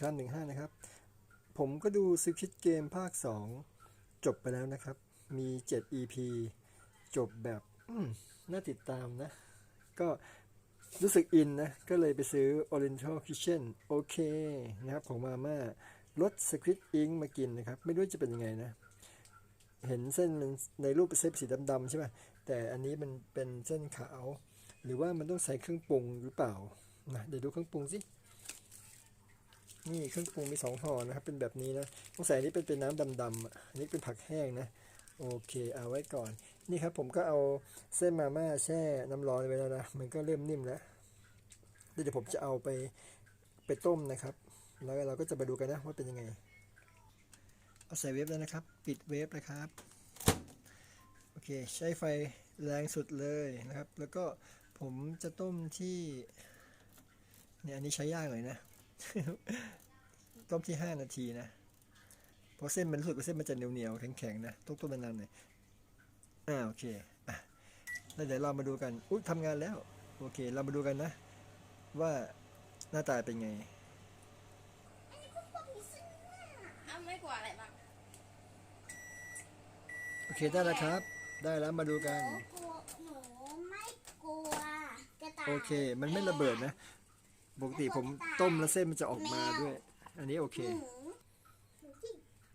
ชามหนึ่งห้านะครับ ผมก็ดูซิคิดเกมภาค 2 จบไปแล้วนะครับ มี 7 EP จบแบบน่าติดตามนะ ก็รู้สึกอินนะ ก็เลยไปซื้อ Oriental Kitchen โอเคนะครับ ของมาม่ารสสควิตอิงมากินนะครับ ไม่รู้จะเป็นยังไงนะ เห็นเส้นมันในรูปเป็นเส้นสีดำๆใช่ไหมแต่อันนี้มันเป็นเส้นขาว หรือว่ามันต้องใส่เครื่องปรุงหรือเปล่านะเดี๋ยวดูเครื่องปรุงสิ นี่เครื่องปรุงมีสองห่อนะครับ เป็นแบบนี้นะต้องใส่นี้เป็นเป็นน้ำดำๆอันนี้เป็นผักแห้งนะ โอเค เอาไว้ก่อน นี่ครับผมก็เอาเส้นมาม่าแช่น้ำร้อนไว้แล้วนะ มันก็เริ่มนิ่มแล้ว เดี๋ยวผมจะเอาไปไปต้มนะครับ แล้วเราก็จะมาดูกันนะว่าเป็นยังไง เอาใส่เวฟแล้วนะครับ ปิดเวฟนะครับ โอเค ใช้ไฟแรงสุดเลยนะครับ แล้วก็ผมจะต้มที่เนี่ยอันนี้ใช้ยากเลยนะ ต้มที่5นาทีนะเพราะเส้นมันรู้สึกว่าเส้นมันจะเหนียวเหนียวๆแข็งๆนะต้องต้มนานๆหน่อยอ่าโอเคอะแล้วเดี๋ยวเรามาดูกันอุ้ยทำงานแล้ว โอเค เรามาดูกันนะ ว่าหน้าตาเป็นไงอ้าวไม่กลัวอะไรบ้างโอเคได้แล้วครับ ได้แล้วมาดูกัน หนูกลัวหนูไม่กลัวกระต่ายโอเค มันไม่ระเบิดนะ ปกติผมต้มแล้วเส้นมันจะออกมาด้วย อันนี้โอเค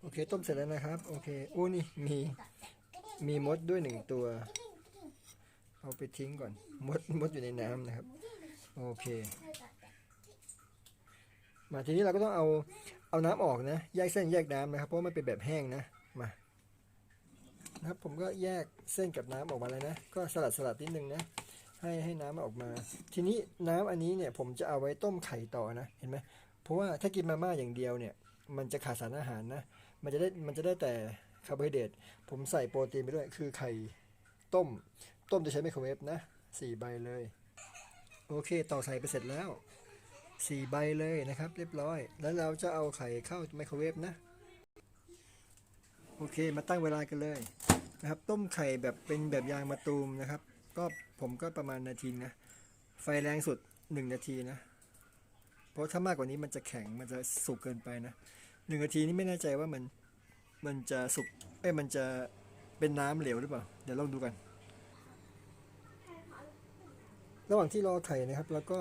โอเค ต้มเสร็จแล้วนะครับ โอเคอู้นี่มีมีมดด้วยหนึ่งตัว เอาไปทิ้งก่อน มดมดอยู่ในน้ำนะครับ โอเค มาทีนี้เราก็ต้องเอาเอาน้ำออกนะ แยกเส้นแยกน้ำนะครับ เพราะมันเป็นแบบแห้งนะ มานะครับผมก็แยกเส้นกับน้ำออกมาแล้วนะ ก็สลัดสลัดนิดนึงนะ ให้ให้น้ำมันออกมา ทีนี้น้ำอันนี้เนี่ยผมจะเอาไว้ต้มไข่ต่อนะเห็นไหมเพราะว่าถ้ากินมาม่าอย่างเดียวเนี่ย มันจะขาดสารอาหารนะ มันจะได้มันจะได้แต่คาร์โบไฮเดรตผมใส่โปรตีนไปด้วยคือไข่ต้ม ต้มจะใช้ไมโครเวฟนะสี่ใบเลย โอเคต่อใส่ไปเสร็จแล้วสี่ใบเลยนะครับ เรียบร้อย แล้วเราจะเอาไข่เข้าไมโครเวฟนะโอเคมาตั้งเวลากันเลยนะครับ ต้มไข่แบบเป็นแบบยางมะตูมนะครับ ก็ผมก็ประมาณนาทีนะ ไฟแรงสุดหนึ่งนาทีนะ เพราะถ้ามากกว่านี้มันจะแข็งมันจะสุกเกินไปนะหนึ่งนาทีนี้ไม่แน่ใจว่ามันมันจะสุกเอ้ยมันจะเป็นน้ำเหลวหรือเปล่า เดี๋ยวลองดูกัน ระหว่างที่รอไข่นะครับ แล้วก็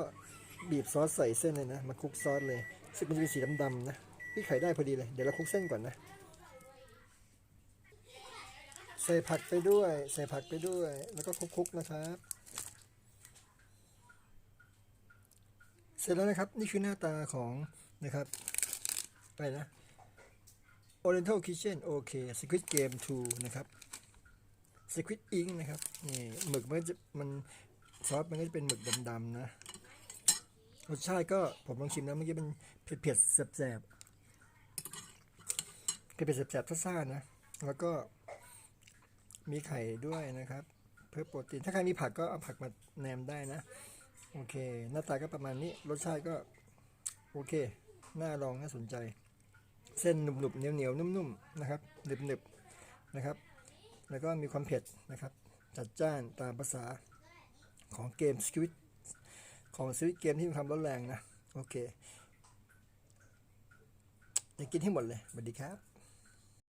บีบซอสใส่เส้นเลยนะ มาคลุกซอสเลยซึ่งมันจะเป็นสีดำๆนะพี่ไข่ได้พอดีเลย เดี๋ยวเราคลุกเส้นก่อนนะ ใส่ผักไปด้วย ใส่ผักไปด้วย แล้วก็คลุกๆนะครับ เสร็จแล้วนะครับนี่คือหน้าตาของนะครับไรนะ Oriental Kitchen โอเค Squid Game 2 นะครับ Squid Ink นะครับนี่หมึกมันจะมันซอสมันก็จะเป็นหมึกดำๆนะรสชาติก็ผมลองชิมแล้วเมื่อกี้มันเผ็ดๆแสบๆเผ็ดๆแสบๆซ่าๆนะ แล้วก็ มีไข่ด้วยนะครับ เพื่อโปรตีน ถ้าใครมีผักก็เอาผักมาแนมได้นะ โอเค หน้าตาก็ประมาณนี้ รสชาติก็ โอเค น่าลองน่าสนใจ เส้นหนุบๆเหนียวๆนุ่มๆนะครับหนึบๆนะครับ แล้วก็มีความเผ็ดนะครับ จัดจ้านตามภาษาของเกมสควิตของสวิตเกมที่มีความร้อนแรงนะ โอเคจะกินให้หมดเลยสวัสดีครับ